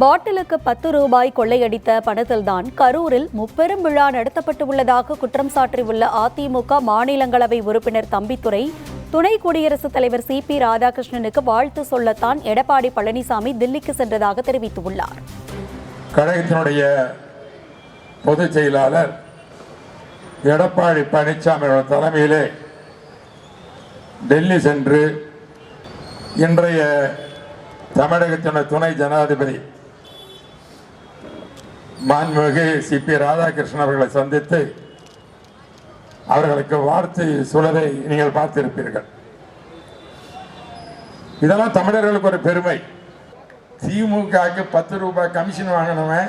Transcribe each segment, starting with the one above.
பாட்டிலுக்கு பத்து ரூபாய் கொள்ளையடித்த பணத்தில்தான் கரூரில் முப்பெரும் விழா நடத்தப்பட்டு உள்ளதாக குற்றம் சாட்டியுள்ள அதிமுக மாநிலங்களவை உறுப்பினர் தம்பித்துறை துணை குடியரசுத் தலைவர் சி பி ராதாகிருஷ்ணனுக்கு வாழ்த்து சொல்லத்தான் எடப்பாடி பழனிசாமி தில்லிக்கு சென்றதாக தெரிவித்துள்ளார். கழகத்தினுடைய பொதுச் செயலாளர் எடப்பாடி பழனிசாமி தலைமையிலே டெல்லி சென்று இன்றைய தமிழகத்தினுடைய துணை ஜனாதிபதி மாண்புமிகு சி பி ராதாகிருஷ்ணன் அவர்களை சந்தித்து அவர்களுக்கு வாழ்த்து சொல்வதை நீங்கள் பார்த்திருப்பீர்கள். இதெல்லாம் தமிழர்களுக்கு ஒரு பெருமை. திமுகவுக்கு பத்து ரூபாய் கமிஷன் வாங்கினவன்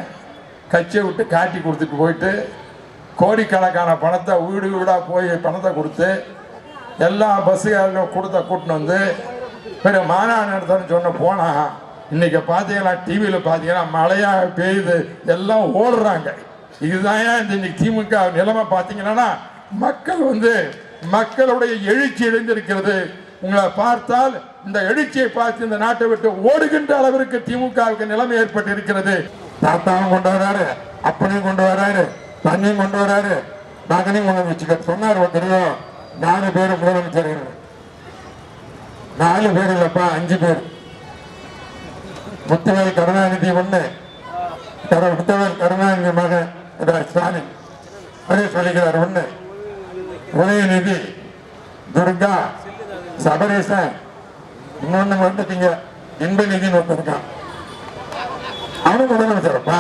கட்சியை விட்டு காட்டி கொடுத்துட்டு போயிட்டு கோடிக்கணக்கான பணத்தை வீடு வீடாக போய் பணத்தை கொடுத்து எல்லா பஸ்ஸுகாரங்களும் கொடுத்த கூட்டின்னு வந்து பெரிய மாநாடு நடத்தணும்னு சொன்ன போனால் இன்னைக்கு பார்த்தீங்கன்னா டிவியில் பார்த்தீங்கன்னா மழையாக பெய்யுது எல்லாம் ஓடுறாங்க. இதுதான் ஏன் இந்த இன்னைக்கு திமுக நிலைமை பார்த்தீங்கன்னா மக்கள் வந்து மக்களுடைய எழுச்சி எழுந்திருக்கிறது. உங்களை பார்த்தால் இந்த எழுச்சியை பார்த்து இந்த நாட்டை விட்டு ஓடுகின்ற அளவிற்கு திமுகவுக்கு நிலைமை ஏற்பட்டு இருக்கிறது தாத்தாவும் கொண்டு வராரு அப்பனையும் கொண்டு வராரு தண்ணியும் கொண்டு வராரு மகனையும் கொண்டு வச்சுக்க சொன்னார் ஒருத்தரையும் நாலு பேர் முதலமைச்சர்கள் நாலு பேர் இல்லப்பா அஞ்சு பேர். முத்துவேல் கருணாநிதி ஒன்று கரு முத்துவேல் கருணாநிதி மகன் ஸ்டாலின். அதே சொல்லிக்கிறார் ஒன்று உதயநிதி துர்கா சபரீசன். இன்னொன்று வந்துட்டீங்க. இன்பநிதினு ஒருத்தருக்கான் இருக்கான். அவனும் முதலமைச்சர்ப்பா